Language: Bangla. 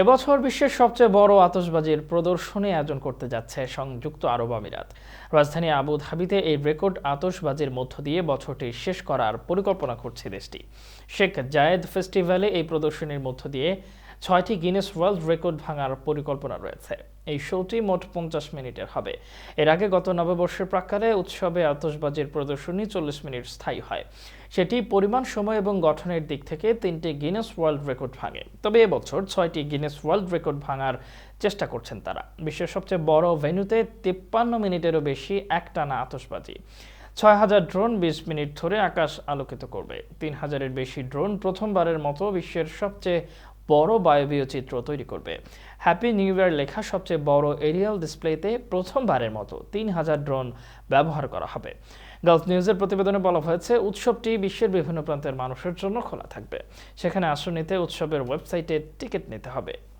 এবছর বিশ্বের সবচেয়ে বড় আতশবাজির প্রদর্শনী আয়োজন করতে যাচ্ছে সংযুক্ত আরব আমিরাত। রাজধানী আবু ধাবিতে এই রেকর্ড আতশবাজির মধ্য দিয়ে বছরটি শেষ করার পরিকল্পনা করছে দেশটি। শেখ জায়েদ ফেস্টিভ্যালে এই প্রদর্শনীর মধ্য দিয়ে ছয়টি গিনেস ওয়ার্ল্ড রেকর্ড ভাঙার পরিকল্পনা রয়েছে। এই শোটি মোট পঞ্চাশ মিনিটের হবে। এর আগে গত নববর্ষের প্রাক্কালে উৎসবে আতশবাজির প্রদর্শনী চল্লিশ মিনিট স্থায়ী হয়। সেটি পরিমাণ, সময় এবং গঠনের দিক থেকে তিনটি গিনেস ওয়ার্ল্ড রেকর্ড ভাঙে। তবে এবছর ছয়টি গিনেস ওয়ার্ল্ড রেকর্ড ভাঙার চেষ্টা করছেন তারা। বিশ্বের সবচেয়ে বড় ভেন্যুতে তিপ্পান্ন মিনিটেরও বেশি একটানা আতশবাজি। ছয় হাজার ড্রোন বিশ মিনিট ধরে আকাশ আলোকিত করবে। তিন হাজারের বেশি ড্রোন প্রথমবারের মতো বিশ্বের সবচেয়ে বড় বায়বীয় চিত্র তৈরি করবে। হ্যাপি নিউ ইয়ার লেখা সবচেয়ে বড় এরিয়াল ডিসপ্লেতে প্রথমবারের মতো তিন হাজার ড্রোন ব্যবহার করা হবে। গালফ নিউজের প্রতিবেদনে বলা হয়েছে, উৎসবটি বিশ্বের বিভিন্ন প্রান্তের মানুষের জন্য খোলা থাকবে। সেখানে আসন নিতে উৎসবের ওয়েবসাইটে টিকিট নিতে হবে।